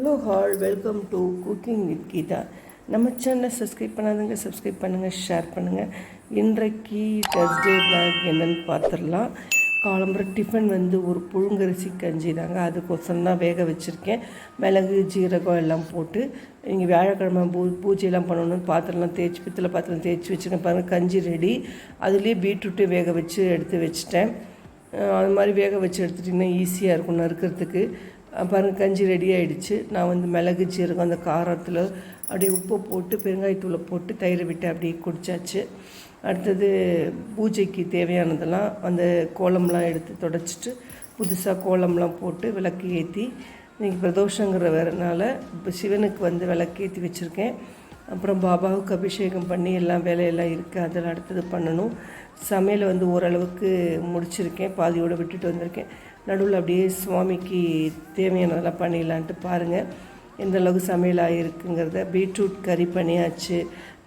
Hello all welcome to cooking with Geetha. நம்ம சேனலை subscribe பண்ணாதவங்க சப்ஸ்கிரைப் பண்ணுங்கள் ஷேர் பண்ணுங்கள் இன்றைக்கு டஸ்டே பிளாக் என்னென்னு பார்த்துடலாம் காலம்புற டிஃபன் வந்து ஒரு புழுங்கரிசி கஞ்சி தாங்க. அதுக்கோசரம் தான் வேக வச்சுருக்கேன். மிளகு ஜீரகம் எல்லாம் போட்டு இங்கே வியாழக்கிழமை பூ பூஜையெல்லாம் பண்ணணும்னு பாத்திரம்லாம் தேய்ச்சி பித்தளை பாத்திரம் தேய்ச்சி வச்சுருக்கேன் பாருங்கள் கஞ்சி ரெடி அதுலேயே பீட்ரூட்டு வேக வச்சு எடுத்து வச்சுட்டேன். அது மாதிரி வேக வச்சு எடுத்துட்டிங்கன்னா ஈஸியாக இருக்கும் நறுக்கிறதுக்கு. அஹ் பாருங்க கஞ்சி ரெடி ஆகிடுச்சு நான் வந்து மிளகு சீரகம் அந்த காரத்தில் அப்படியே உப்பு போட்டு பெருங்காயத்தூளை போட்டு தயிரை விட்டு அப்படியே குடிச்சாச்சு. அடுத்தது பூஜைக்கு தேவையானதெல்லாம் அந்த கோலம்லாம் எடுத்து தொடச்சிட்டு புதுசாக கோலம்லாம் போட்டு விளக்கு ஏற்றி இன்றைக்கி பிரதோஷங்கிற வரனால இப்போ சிவனுக்கு வந்து விளக்கு ஏற்றி வச்சுருக்கேன். அப்புறம் பாபாவுக்கு அபிஷேகம் பண்ணி எல்லாம் வேலையெல்லாம் இருக்குது அதில் அடுத்தது பண்ணணும். சமையலை வந்து ஓரளவுக்கு முடிச்சிருக்கேன் பாதியோடு விட்டுட்டு வந்திருக்கேன். நடுவில் அப்படியே சுவாமிக்கு தேவையானதெல்லாம் பண்ணிடலான்ட்டு பாருங்கள் எந்த அளவுக்கு சமையல் ஆகிருக்குங்கிறத பீட்ரூட் கறி பண்ணியாச்சு.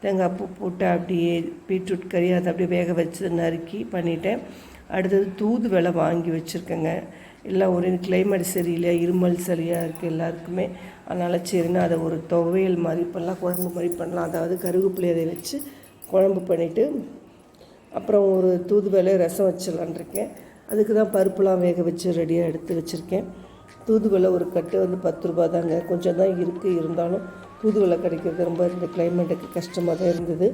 தேங்காய் பூ போட்டு அப்படியே பீட்ரூட் கறி அதை அப்படியே வேக வச்சு நறுக்கி பண்ணிட்டேன். அடுத்தது தூதுவலை வாங்கி வச்சுருக்கேங்க. எல்லாம் ஒரு கிளைமேட் சரியில்லையா இருமல் சரியாக இருக்குது எல்லாருக்குமே. அதனால் சரின்னு அதை ஒரு துவையல் மாதிரி பண்ணலாம் குழம்பு மாதிரி பண்ணலாம். அதாவது கருவேப்பிலையை அதை வச்சு குழம்பு பண்ணிவிட்டு அப்புறம் ஒரு தூதுவளை ரசம் வச்சிடலான் இருக்கேன். அதுக்கு தான் பருப்புலாம் வேக வச்சு ரெடியாக எடுத்து வச்சுருக்கேன். தூதுவளை ஒரு கட்டு வந்து பத்து ரூபா தாங்க. கொஞ்சம் தான் இருக்குது இருந்தாலும் தூதுவளை கிடைக்கிறது ரொம்ப இந்த கிளைமேட்டுக்கு கஷ்டமாக தான் இருந்தது.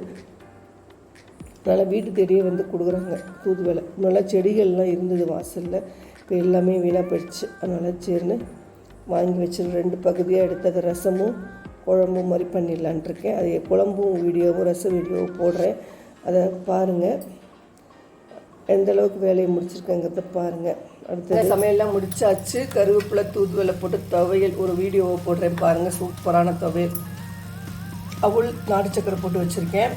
அதனால் வீட்டு தேடியே வந்து கொடுக்குறாங்க தூதுவளை. நல்லா செடிகள்லாம் இருந்தது வாசலில். இப்போ எல்லாமே வீணாக போயிடுச்சு. அதனால் சரின்னு வாங்கி வச்சு ரெண்டு பகுதியாக எடுத்தது ரசமும் குழம்பும் மாதிரி பண்ணிடலான்ட்ருக்கேன் அது குழம்பும் வீடியோவும் ரச வீடியோவும் போடுறேன். அதை பாருங்கள் எந்த அளவுக்கு வேலையை முடிச்சிருக்கேங்கிறத பாருங்கள் அடுத்த சமையல்லாம் முடிச்சாச்சு. கருவேப்பிலை தூதுவளை போட்டு துவையல் ஒரு வீடியோவை போடுறேன் பாருங்கள் சூப்பரான துவையல். அவுள் நாட்டு சக்கரை போட்டு வச்சுருக்கேன்.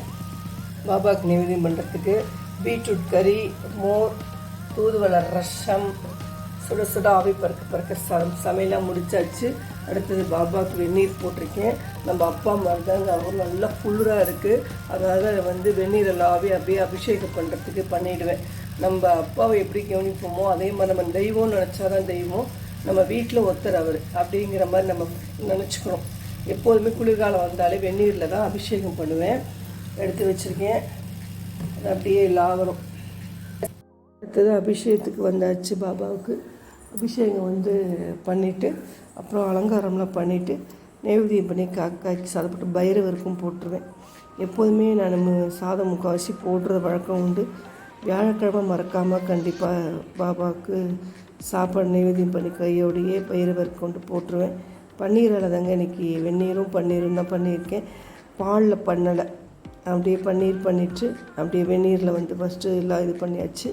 பாபாவுக்கு நிவேதியம் பண்ணுறதுக்கு பீட்ரூட் கறி மோர் தூதுவளை ரசம் சுட சுட ஆவி பறக்க பறக்க சமையலாம் முடிச்சாச்சு. அடுத்தது பாபாவுக்கு வெந்நீர் போட்டிருக்கேன். நம்ம அப்பா மாதிரி தாங்க அவர் நல்லா குளிராக இருக்குது அதனால் வந்து வெந்நீர் எல்லாவே அப்படியே அபிஷேகம் பண்ணுறதுக்கு பண்ணிவிடுவேன் நம்ம அப்பாவை எப்படி கவனிப்போமோ அதே மாதிரி நம்ம தெய்வம் நினச்சாதான் தெய்வம். நம்ம வீட்டில் ஒருத்தர் அவர். அப்படிங்கிற மாதிரி நம்ம நினச்சிக்கிறோம். எப்போதுமே குளிர்காலம் வந்தாலே வெந்நீரில் தான் அபிஷேகம் பண்ணுவேன். எடுத்து வச்சுருக்கேன். அது அப்படியே லாவரம் அடுத்தது அபிஷேகத்துக்கு வந்தாச்சு பாபாவுக்கு. அபிஷேகம் வந்து பண்ணிவிட்டு அப்புறம் அலங்காரம்லாம் பண்ணிவிட்டு நைவேத்தியம் பண்ணி காக்காய்க்கு சாதப்பட்டு பைரவருக்கும் போட்டுருவேன். எப்போதுமே நான் சாதம் முக்கால்வாசி போடுற வழக்கம் உண்டு. வியாழக்கிழமை மறக்காமல் கண்டிப்பாக பாபாவுக்கு சாப்பாடு நைவேத்தியம் பண்ணி கையோடையே பைரவர் கொண்டு போட்டுருவேன். பன்னீரில் தாங்க இன்றைக்கி வெந்நீரும் பன்னீரும் தான் பண்ணியிருக்கேன். பாலில் பண்ணலை. அப்படியே பன்னீர் பண்ணிவிட்டு அப்படியே வெந்நீரில் வந்து ஃபஸ்ட்டு எல்லாம் இது பண்ணியாச்சு.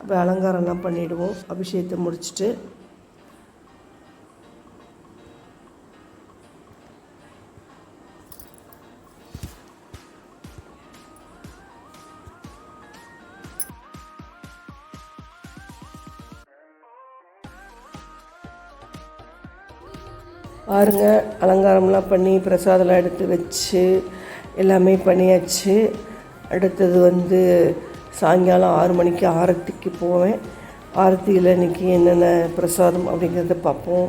அப்போ அலங்காரம்லாம் பண்ணிவிடுவோம் அபிஷேகத்தை முடிச்சுட்டு. பாருங்க அலங்காரம்லாம் பண்ணி பிரசாதம்லாம் எடுத்து வச்சு எல்லாமே பண்ணியாச்சு. அடுத்தது வந்து சாயங்காலம் ஆறு மணிக்கு ஆரத்திக்கு போவேன். ஆரத்தியில் இன்றைக்கி என்னென்ன பிரசாதம் அப்படிங்கிறத பார்ப்போம்.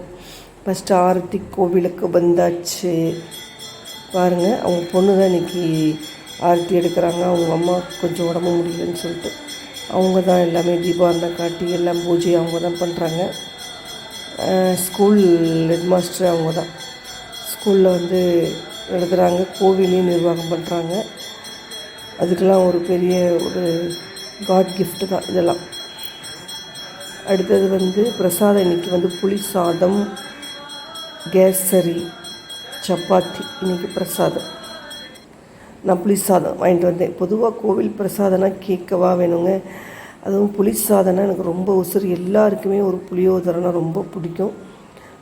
ஃபஸ்ட்டு ஆரத்தி கோவிலுக்கு வந்தாச்சு. பாருங்கள் அவங்க பொண்ணு தான் இன்றைக்கி ஆரத்தி எடுக்கிறாங்க. அவங்க அம்மா கொஞ்சம் உடம்பு முடியலன்னு சொல்லிட்டு அவங்க தான் எல்லாமே தீபாவளி காட்டி எல்லாம் பூஜை அவங்க தான் பண்ணுறாங்க ஸ்கூல் ஹெட்மாஸ்டர் அவங்க தான். ஸ்கூலில் வந்து எழுதுகிறாங்க கோவிலையும் நிர்வாகம் பண்ணுறாங்க அதுக்கெல்லாம் ஒரு பெரிய ஒரு காட் கிஃப்ட்டு தான் இதெல்லாம். அடுத்தது வந்து பிரசாதம் இன்றைக்கி வந்து புளி சாதம் கேசரி சப்பாத்தி இன்றைக்கி பிரசாதம். நான் புளி சாதம் வாங்கிட்டு வந்தேன். பொதுவாக கோவில் பிரசாதம்னா கேட்கவா வேணுங்க. அதுவும் புளி சாதம்னா எனக்கு ரொம்ப உசுறு. எல்லாருக்குமே ஒரு புளியோதரைனா ரொம்ப பிடிக்கும்.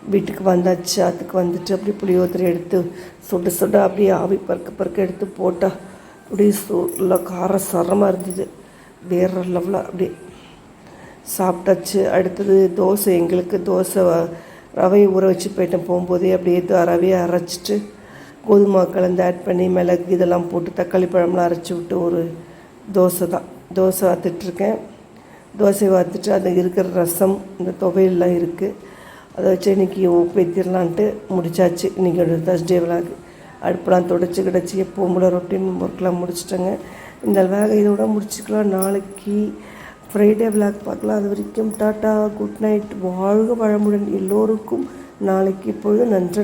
வீட்டுக்கு வந்தாச்சு அதுக்கு வந்துட்டு அப்படியே புளியோதரை எடுத்து சுட சுட அப்படியே ஆவி பறக்க பறக்க எடுத்து போட்டால் அப்படியே சூரில் காரம் சரமாக இருந்தது. வேற லெவலில் அப்படியே சாப்பிட்டாச்சு. அடுத்தது தோசை எங்களுக்கு தோசை ரவையை ஊற வச்சு போயிட்டேன். போகும்போதே அப்படியே ரவையை அரைச்சிட்டு கோதுமை கலந்து ஆட் பண்ணி மிளகு இதெல்லாம் போட்டு தக்காளி பழம்லாம் அரைச்சி விட்டு ஒரு தோசை தான். தோசை வாத்துட்ருக்கேன் தோசை வாத்துட்டு அது இருக்கிற ரசம் இந்த துவையெல்லாம் இருக்குது அதை வச்சு இன்றைக்கி உப்பேத்திடலான்ட்டு முடிச்சாச்சு. இன்றைக்கி ஒரு தர்ஸ்டே விளாக்கு அடுப்பெலாம் தொடச்சி கிடச்சி எப்பவும் போல ரொட்டீன் ஒர்க்லாம் முடிச்சிட்டேங்க. இந்த வேலை இதோட முடிச்சுக்கலாம். நாளைக்கு ஃப்ரைடே விளாக் பார்க்கலாம். அது வரைக்கும் டாட்டா குட் நைட் வாழ்க வளமுடன் எல்லோருக்கும். நாளைக்கு இப்பொழுது நன்றி.